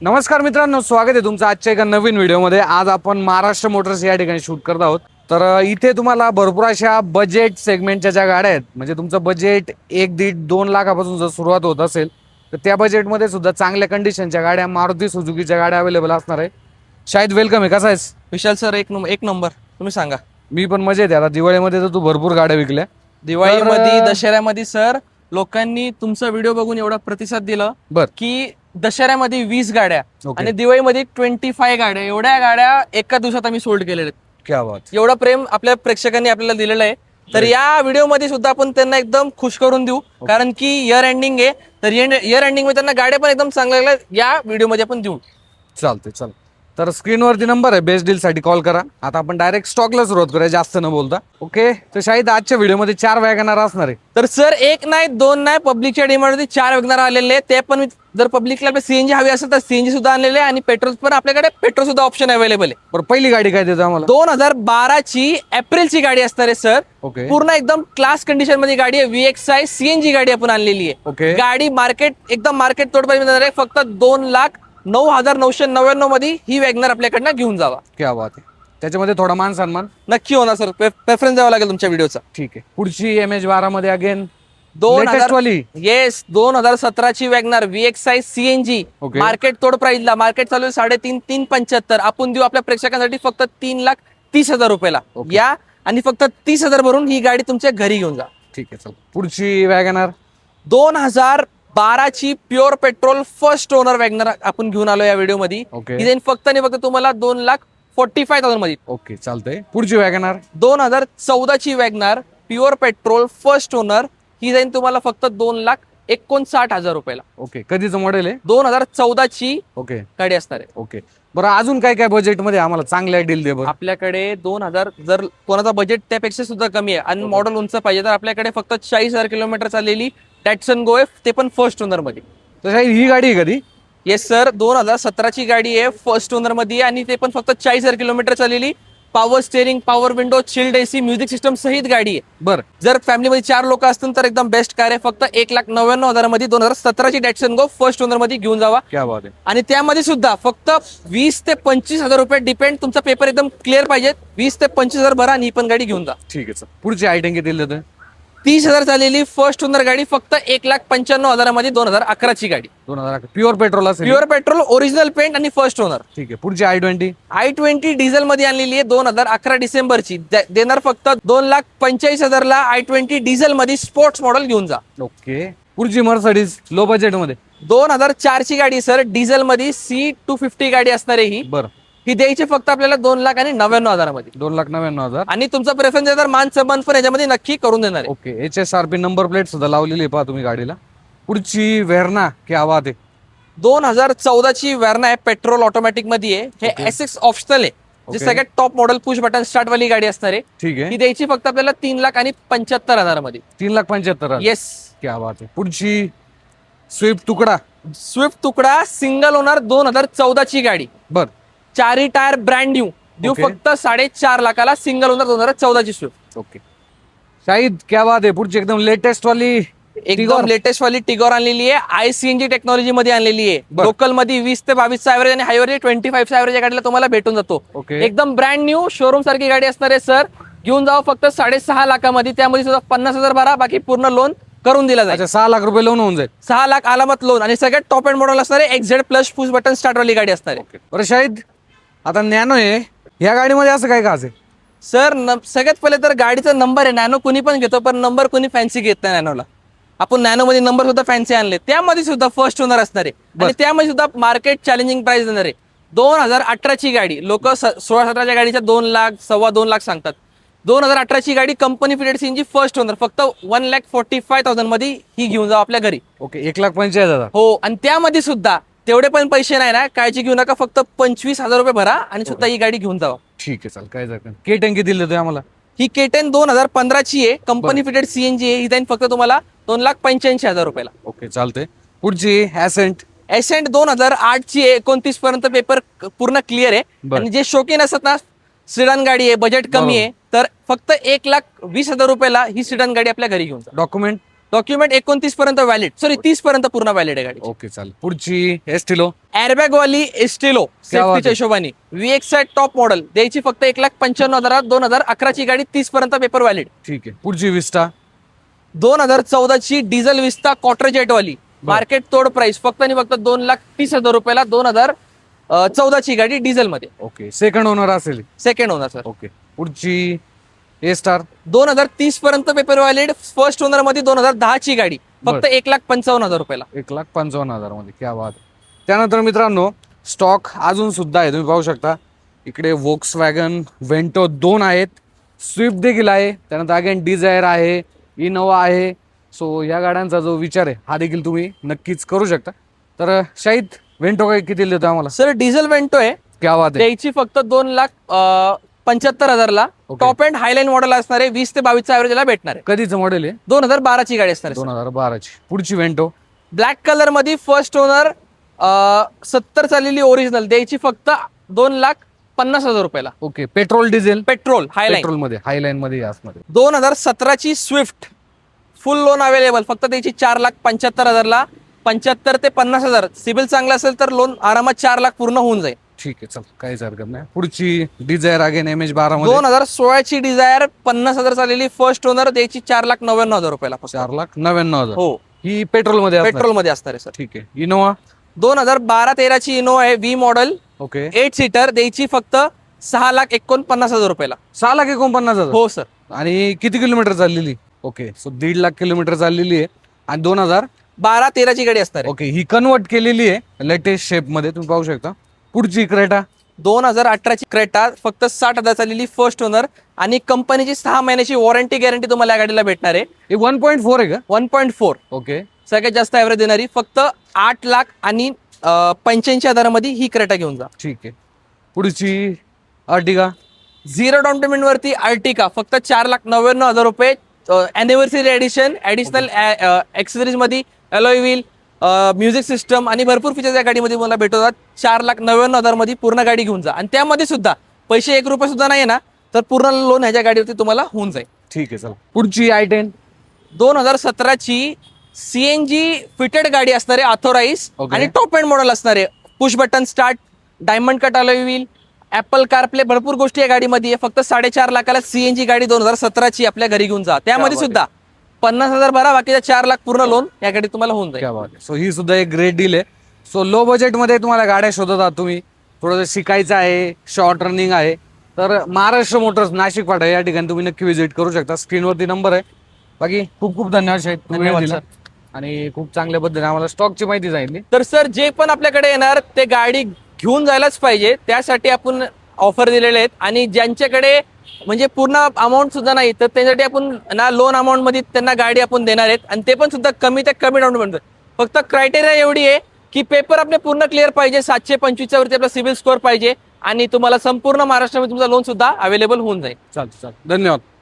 नमस्कार मित्रांनो स्वागत आहे तुमचं आजच्या एका नवीन व्हिडिओमध्ये. आज आपण महाराष्ट्र मोटर्स या ठिकाणी शूट करत आहोत. तर इथे तुम्हाला भरपूर अशा बजेट सेगमेंटच्या ज्या गाड्या आहेत म्हणजे तुमचं बजेट एक दीड दोन लाखापासून जर सुरुवात होत असेल तर त्या बजेटमध्ये सुद्धा चांगल्या कंडिशनच्या गाड्या मारुती सुझुकीच्या गाड्या अवेलेबल असणार आहे. शाहीद वेलकम आहे. कसा आहेस? विशाल सर एक नंबर एक नंबर. तुम्ही सांगा. मी पण मजेत आहे. आता दिवाळीमध्ये तर तू भरपूर गाड्या विकल्या. दिवाळीमध्ये दसऱ्यामध्ये सर लोकांनी तुमचा व्हिडिओ बघून एवढा प्रतिसाद दिला बर. की दसऱ्यामध्ये वीस गाड्या. आणि दिवाळीमध्ये ट्वेंटी फाय गाड्या. एवढ्या गाड्या एका दिवसात आम्ही सोल्ड केलेल्या आहेत. क्या बात. एवढं प्रेम आपल्या प्रेक्षकांनी आपल्याला दिलेलं आहे. तर या व्हिडिओमध्ये सुद्धा आपण त्यांना एकदम खुश करून देऊ. कारण की इयर एंडिंग आहे. तर इयर एंडिंगमध्ये त्यांना गाड्या पण एकदम चांगल्या लागल्या. या व्हिडिओमध्ये आपण देऊ. चालते चल तर स्क्रीनवरती नंबर आहे. बेस्ट डील साठी कॉल करा. आता आपण डायरेक्ट स्टॉकला सुरुवात करूया. जास्त न बोलता. ओके तर शाहीद आजच्या व्हिडिओमध्ये चार वॅगनार असणार आहे. तर सर एक नाही दोन नाही पब्लिकच्या डिमांडमध्ये चार वेगणार आलेले ते पण जर पब्लिकला सीएनजी हवी असेल तर सीएनजी सुद्धा आणलेले आहे. आणि पेट्रोल पण आपल्याकडे पेट्रोल सुद्धा ऑप्शन अवेलेबल आहे. बरं पहिली गाडी काय देतो आम्हाला? दोन हजार बाराची एप्रिलची गाडी असणार आहे सर ओके पूर्ण एकदम क्लास कंडिशनमध्ये गाडी आहे. व्हीएक्स आय सीएनजी गाडी आपण आणलेली आहे. ओके गाडी मार्केट एकदम मार्केट तोड जाणार आहे. फक्त दोन लाख नऊ हजार नऊशे नव्याण्णवमध्ये ही वॅगनर आपल्याकडनं घेऊन जावा. क्या बात आहे. त्याच्यामध्ये थोडा मान सन्मान. नक्की होणार सर. प्रेफरन्स द्यावा लागेल तुमच्या व्हिडिओचा ठीक आहे. पुढची एम एच बारा मध्ये अगेन दोन हजार वाली. येस दोन हजार सतराची WagonR VX I CNG okay. Market तोड प्राइसला मार्केट चालू आहे साडेतीन तीन पंच्याहत्तर. आपण देऊ आपल्या प्रेक्षकांसाठी फक्त तीन लाख तीस हजार रुपयाला. या आणि फक्त तीस हजार भरून ही गाडी तुमच्या घरी घेऊन जा. ठीक आहे चल. पुढची वॅगनार. दोन हजार बाराची pure petrol first owner WagonR आपण घेऊन आलो या व्हिडिओमध्ये ओके फक्त आणि फक्त तुम्हाला दोन लाख फोर्टी फाय थाउजंडमध्ये. ओके चालतंय. पुढची वॅगनार? दोन हजार चौदाची WagonR pure petrol first owner ही जाईन तुम्हाला फक्त दोन लाख एकोणसाठ हजार रुपयाला. ओके कधीचं मॉडेल आहे? दोन हजार चौदाची ओके गाडी असणार आहे. ओके बरं अजून काय काय बजेटमध्ये आम्हाला चांगल्या डील दे बरं? आपल्याकडे दोन हजार जर कोणाचा बजेट त्यापेक्षा सुद्धा कमी आहे. आणि मॉडेल उंच पाहिजे तर आपल्याकडे फक्त चाळीस हजार किलोमीटर चाललेली टॅटसन गोएफ ते पण फर्स्ट ओनरमध्ये. ही गाडी आहे कधी येस सर दोन हजार सतराची गाडी आहे फर्स्ट ओनरमध्ये आहे आणि ते पण फक्त चाळीस हजार किलोमीटर चाललेली. Power steering power window chilled AC music system सहित गाडी आहे. बरं. जर फॅमिलीमध्ये चार लोक असतील तर एकदम बेस्ट कार आहे. फक्त एक लाख नव्याण्णव हजारामध्ये दोन हजार सतराची डॅटसन गो फर्स्ट ओनरमध्ये घेऊन जावा. क्या बात आहे. आणि त्यामध्ये सुद्धा फक्त वीस ते पंचवीस हजार रुपये डिपेंड तुमचा पेपर एकदम क्लिअर पाहिजे. वीस ते पंचवीस हजार भरा आणि ही पण गाडी घेऊन जा. ठीक आहे चल पुढची आयटम किती देतोय तीस हजार चाललेली फर्स्ट ओनर गाडी फक्त एक लाख पंच्याण्णव हजारामध्ये दोन हजार अकराची गाडी. दोन हजार प्युअर पेट्रोल असेल. प्युअर पेट्रोल ओरिजिनल पेंट आणि फर्स्ट ओनर ठीक आहे. पुढची i twenty i twenty diesel मध्ये आणलेली आहे दोन हजार अकरा डिसेंबरची. दे- देणार फक्त दोन लाख पंचेचाळीस हजारला आय ट्वेंटी डिझेल मध्ये स्पोर्ट्स मॉडेल घेऊन जा. ओके. पुढची मर्सडीज लो बजेटमध्ये. दोन हजार चारची गाडी सर डिझेल मध्ये सी टू फिफ्टी गाडी असणार आहे ही. बरं. ही द्यायची फक्त आपल्याला दोन लाख आणि नव्याण्णव हजारामध्ये. दोन लाख नव्याण्णव हजार. आणि तुमचा प्रेफरन्स मान सन्मान पण याच्यामध्ये नक्की करून देणार आहे. Okay H S R P number plate सुद्धा लावलेली आहे पहा तुम्ही गाडीला. पुढची वेरणा क्या आवाज आहे. दोन हजार चौदाची वॅर्ना आहे पेट्रोल ऑटोमॅटिकमध्ये आहे. हे. एस एक्स ऑप्शनल आहे. जे Okay. सगळ्यात top model push button start वाली गाडी असणार आहे. ठीक ही आहे द्यायची फक्त आपल्याला तीन लाख आणि पंच्याहत्तर हजारामध्ये. तीन लाख पंच्याहत्तर हजार. येस क्या बात आहे. पुढची स्विफ्ट तुकडा. स्विफ्ट तुकडा सिंगल ओनर दोन हजार चौदाची गाडी. बर. चारी टायर ब्रँड न्यू देऊ Okay. फक्त साडेचार लाखाला सिंगल ओनर दोन हजार चौदाची स्विफ्ट ओके शाहिद क्या बात आहे पुढची एकदम लेटेस्ट वाली एकदम Tigor. लेटेस्ट वाली टिगॉर आणलेली आहे. आय सीएनजी टेक्नॉलॉजी मध्ये आणलेली आहे. बर. लोकलमध्ये वीस ते बावीसचा ऍव्हरेज आणि हायवर ट्वेंटी फाईव्ह ऍव्हरेज गाडीला तुम्हाला भेटून जातो. ओके एकदम ब्रँड न्यू शोरूम सारखी गाडी असणार आहे सर घेऊन जावं फक्त साडेसहा लाखामध्ये. त्यामध्ये सुद्धा पन्नास हजार भरा. बाकी पूर्ण लोन करून दिला जाईल. अच्छा सहा लाख रुपये लोन होऊन जाईल. सहा लाख आलामत लोन आणि सगळ्यात टॉप एंड मॉडेल असणार आहे X Z plus push button start वाली गाडी असणार आहे. बरं शाहिद आता नॅनो आहे ह्या गाडीमध्ये असं काय का सर न- सगळ्यात पहिले तर गाडीचा नंबर आहे. नॅनो कुणी पण घेतो पण नंबर कुणी फॅन्सी घेत नाही नॅनोला. आपण नॅनो मध्ये नंबर सुद्धा फॅन्सी आणले. त्यामध्ये सुद्धा फर्स्ट ओनर असणार आहे. आणि त्यामध्ये सुद्धा मार्केट चॅलेंजिंग प्राइस देणार आहे. दोन हजार अठराची गाडी लोक सोळा सतराच्या गाडीच्या दोन लाख सव्वा दोन लाख सांगतात. दोन हजार अठराची गाडी कंपनी फिटेड सीनची फर्स्ट ओनर फक्त वन लॅक फोर्टी फाय थाउजंडमध्ये ही घेऊन जाऊ आपल्या घरी. ओके एक लाख पंचेचाळीस हजार. हो आणि त्यामध्ये सुद्धा तेवढे पण पैसे नाही ना. काळजी घेऊ नका. फक्त पंचवीस हजार रुपये भरा आणि सुद्धा ही गाडी घेऊन जावा. ठीक आहे चाल काय जात के टँकी दिली आम्हाला? ही केटेन दोन हजार पंधराची आहे. कंपनी फिटेड सीएनजी आहे. ही जाईन फक्त तुम्हाला दोन लाख पंच्याऐंशी हजार रुपयाला. ओके चालतंय. पुढची ॲसेंट एसेंट दोन हजार आठची आहे. एकोणतीस पर्यंत पेपर पूर्ण क्लिअर आहे. बरं. आणि जे शौकीन असतात ना सिडान गाडी आहे बजेट कमी आहे. तर फक्त एक लाख वीस हजार रुपयाला ही सिडान गाडी आपल्या घरी घेऊन जा. डॉक्युमेंट डॉक्युमेंट एकोणतीस पर्यंत व्हॅलिड सॉरी तीस पर्यंत पूर्ण व्हॅलिड आहे गाडी ओके चालेल. पुढची एस टिलो एअरबॅग वाली एस्टेलो सेफ्टीच्या. हिशोबाने. व्हीएक्स टॉप मॉडेल द्यायची फक्त एक लाख पंच्याण्णव हजारात दोन हजार अकराची गाडी तीस पर्यंत पेपर व्हॅलिड ठीक आहे. पुढची विस्टा दोन हजार चौदाची डिझेल विस्ता क्वार्टर जेट वाली. मार्केट तोड प्राइस फक्त आणि फक्त दोन लाख तीस हजार रुपयाला दोन हजार चौदाची गाडी डिझेल मध्ये. ओके सेकंड ओनर असेल. सेकंड होणार सर ओके पुढची ए स्टार. दोन हजार तीस पर्यंत पेपर व्हॅलिड फर्स्ट ओनरमध्ये दोन हजार दहाची गाडी. फक्त. एक लाख पंचावन्न हजार रुपयाला. एक लाख पंचावन्न हजारमध्ये क्या बात. त्यानंतर मित्रांनो स्टॉक अजून सुद्धा आहे. तुम्ही पाहू शकता. इकडे वोक्स वॅगन वेंटो दोन आहेत. स्विफ्ट देखील आहे. त्यानंतर अगेन डिझायर आहे. इनोवा आहे. सो या गाड्यांचा जो विचार आहे हा देखील तुम्ही नक्कीच करू शकता. तर शाहिद वेंटो काय किती देतो आम्हाला? सर डिझेल वेंटो आहे. क्या बात आहे. द्यायची फक्त दोन लाख पंच्याहत्तर हजारला. टॉप अँड हायलाईन मॉडेल असणार वीस ते बावीसचा ऍव्हरेजला भेटणार आहे. कधीचं मॉडेल आहे? दोन हजार बाराची गाडी असणार आहे दोन हजार बाराची. पुढची वेंटो ब्लॅक कलरमध्ये फर्स्ट ओनर सत्तर चाललेली ओरिजिनल द्यायची फक्त दोन लाख पन्नास हजार रुपयाला. Okay petrol diesel petrol Highline पेट्रोलमध्ये Highline मध्ये यासमध्ये. दोन हजार सतराची स्विफ्ट फुल लोन अवेलेबल फक्त त्याची चार लाख पंच्याहत्तर हजारला पंच्याहत्तर ते पन्नास हजार. सिबिल चांगला असेल तर लोन आरामात चार लाख पूर्ण होऊन जाईल. ठीक आहे चल काहीच हरकत नाही. पुढची डिझायर अगेन एम एच बारा मध्ये? दोन हजार सोळाची डिझायर पन्नास हजार चाललेली फर्स्ट ओनर द्यायची चार लाख नव्याण्णव हजार रुपयाला फक्त. चार लाख नव्याण्णव हजार. हो. ही पेट्रोलमध्ये असणार. पेट्रोलमध्ये असणार आहे सर. ठीक आहे. इनोवा? दोन हजार बारा तेराची इनोवा आहे V model okay. Eight seater द्यायची फक्त सहा लाख एकोणपन्नास हजार रुपयाला. सहा लाख एकोणपन्नास हजार. हो सर. आणि किती किलोमीटर चाललेली? ओके सो दीड लाख किलोमीटर चाललेली आहे. आणि दोन हजार? बारा तेराची गाडी असणार आहे. ओके ही कन्वर्ट केलेली आहे लेटेस्ट शेपमध्ये. तुम्ही पाहू शकता. पुढची क्रेटा दोन हजार अठराची क्रेटा फक्त साठ हजार चाललेली फर्स्ट ओनर आणि कंपनीची सहा महिन्याची वॉरंटी गॅरंटी तुम्हाला या गाडीला भेटणार आहे. वन पॉईंट फोर आहे का? वन पॉईंट फोर ओके सगळ्यात जास्त ॲव्हरेज देणारी फक्त आठ लाख आणि पंच्याऐंशी हजारामध्ये ही क्रेटा घेऊन जा. ठीक आहे. पुढची अर्टिगा झिरो डाऊन पेमेंट वरती अर्टिका फक्त चार लाख नव्याण्णव हजार रुपये अॅनिव्हर्सरी एडिशन ऍडिशनल एक्सेसरीजमध्ये अलॉय व्हील म्युझिक सिस्टम आणि भरपूर फीचर्स या गाडीमध्ये मला भेटतात. चार लाख नव्याण्णव हजारमध्ये पूर्ण गाडी घेऊन जा. आणि त्यामध्ये सुद्धा पैसे एक रुपये सुद्धा नाही ना तर पूर्ण लोन ह्याच्या गाडीवरती तुम्हाला होऊन जाईल. ठीक आहे चला. पुढची आय टेन दोन हजार सतराची सीएनजी फिटेड गाडी असणार Okay. आणि टॉप एंड मॉडेल असणार आहे push button start diamond cut alloy wheel Apple CarPlay भरपूर गोष्टी या गाडीमध्ये आहे. फक्त साडेचार लाखाला सीएनजी गाडी दोन हजार सतराची आपल्या घरी घेऊन जा. त्यामध्ये बात. सुद्धा पन्नास हजार भरा बाकीचा चार लाख पूर्ण लोन या गाडी तुम्हाला होऊन जाईल. क्या बात आहे. सो ही सुद्धा एक ग्रेट डील आहे. सो लो बजेटमध्ये तुम्हाला गाड्या शोधत आहात तुम्ही. थोडंसं शिकायचं आहे शॉर्ट रनिंग आहे. तर महाराष्ट्र मोटर्स नाशिक फाटा या ठिकाणी तुम्ही नक्की व्हिजिट करू शकता. स्क्रीनवरती नंबर आहे. बाकी खूप खूप धन्यवाद तुम्ही वेळ धन्यवाद, दिला. आणि खूप चांगल्या पद्धतीने आम्हाला स्टॉकची माहिती सांगितली. तर सर जे पण आपल्याकडे येणार ते गाडी घेऊन जायलाच पाहिजे. त्यासाठी आपण ऑफर दिलेले आहेत. आणि ज्यांच्याकडे म्हणजे पूर्ण अमाऊंट सुद्धा नाही तर त्यासाठी आपण ना लोन अमाऊंटमध्ये त्यांना गाडी आपण देणार आहेत. आणि ते पण सुद्धा कमी ते कमी डाऊन फक्त क्रायटेरिया एवढी आहे की पेपर आपले पूर्ण क्लिअर पाहिजे. सातशे पंचवीसच्या वरती आपला सिबिल स्कोअर पाहिजे. आणि तुम्हाला संपूर्ण महाराष्ट्रामध्ये तुमचा लोन सुद्धा अवेलेबल होऊन जाईल. चालतं चालतं. धन्यवाद.